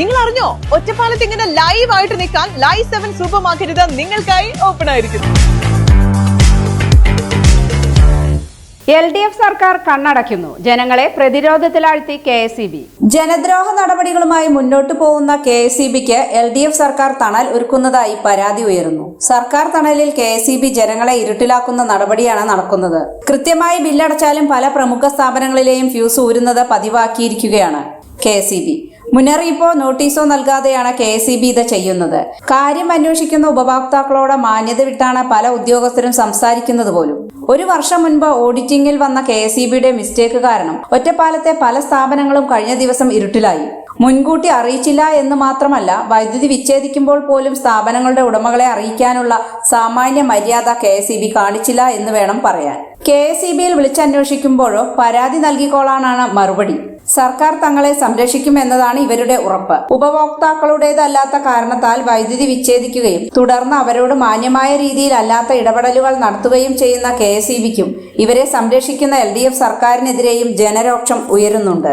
നിങ്ങൾ അറിഞ്ഞോ ഒറ്റപ്പാലത്ത് ഇങ്ങനെ ലൈവ് ആയിട്ട് നിൽക്കാൻ ലൈവ് സെവൻ സൂപ്പർ മാർക്കറ്റ് നിങ്ങൾക്കായി ഓപ്പൺ ആയിരിക്കുന്നു. എൽ ഡി എഫ് സർക്കാർ കണ്ണടയ്ക്കുന്നു. ജനങ്ങളെ പ്രതിരോധത്തിലാഴ്ത്തി കെ എസ് ഇ ബി. ജനദ്രോഹ നടപടികളുമായി മുന്നോട്ടു പോകുന്ന കെ എസ് ഇ ബിക്ക് എൽ ഡി എഫ് സർക്കാർ തണൽ ഒരുക്കുന്നതായി പരാതി ഉയരുന്നു. സർക്കാർ തണലിൽ കെ എസ് ഇ ബി ജനങ്ങളെ ഇരുട്ടിലാക്കുന്ന നടപടിയാണ് നടക്കുന്നത്. കൃത്യമായി ബില്ലടച്ചാലും പല പ്രമുഖ സ്ഥാപനങ്ങളിലെയും ഫ്യൂസ് ഊരുന്നത് പതിവാക്കിയിരിക്കുകയാണ് കെ എസ് ഇ ബി. മുന്നറിയിപ്പോ നോട്ടീസോ നൽകാതെയാണ് കെ എസ് ഇത് ചെയ്യുന്നത്. കാര്യം അന്വേഷിക്കുന്ന ഉപഭോക്താക്കളോട് മാന്യത വിട്ടാണ് പല ഉദ്യോഗസ്ഥരും സംസാരിക്കുന്നത് പോലും. ഒരു വർഷം മുൻപ് ഓഡിറ്റിംഗിൽ വന്ന കെ എസ് മിസ്റ്റേക്ക് കാരണം ഒറ്റപ്പാലത്തെ പല സ്ഥാപനങ്ങളും കഴിഞ്ഞ ദിവസം ഇരുട്ടിലായി. മുൻകൂട്ടി അറിയിച്ചില്ല എന്ന് മാത്രമല്ല വൈദ്യുതി വിച്ഛേദിക്കുമ്പോൾ പോലും സ്ഥാപനങ്ങളുടെ ഉടമകളെ അറിയിക്കാനുള്ള സാമാന്യ മര്യാദ കെ എസ് ഇ ബി കാണിച്ചില്ല എന്ന് വേണം പറയാൻ. കെ എസ് ഇ ബിയിൽ വിളിച്ചന്വേഷിക്കുമ്പോഴോ പരാതി നൽകിക്കോളാനാണ് മറുപടി. സർക്കാർ തങ്ങളെ സംരക്ഷിക്കുമെന്നതാണ് ഇവരുടെ ഉറപ്പ്. ഉപഭോക്താക്കളുടേതല്ലാത്ത കാരണത്താൽ വൈദ്യുതി വിച്ഛേദിക്കുകയും തുടർന്ന് അവരോട് മാന്യമായ രീതിയിൽ അല്ലാത്ത ഇടപെടലുകൾ നടത്തുകയും ചെയ്യുന്ന കെ എസ് ഇ ബിക്കും ഇവരെ സംരക്ഷിക്കുന്ന എൽ ഡി എഫ് സർക്കാരിനെതിരെയും ജനരോക്ഷം ഉയരുന്നുണ്ട്.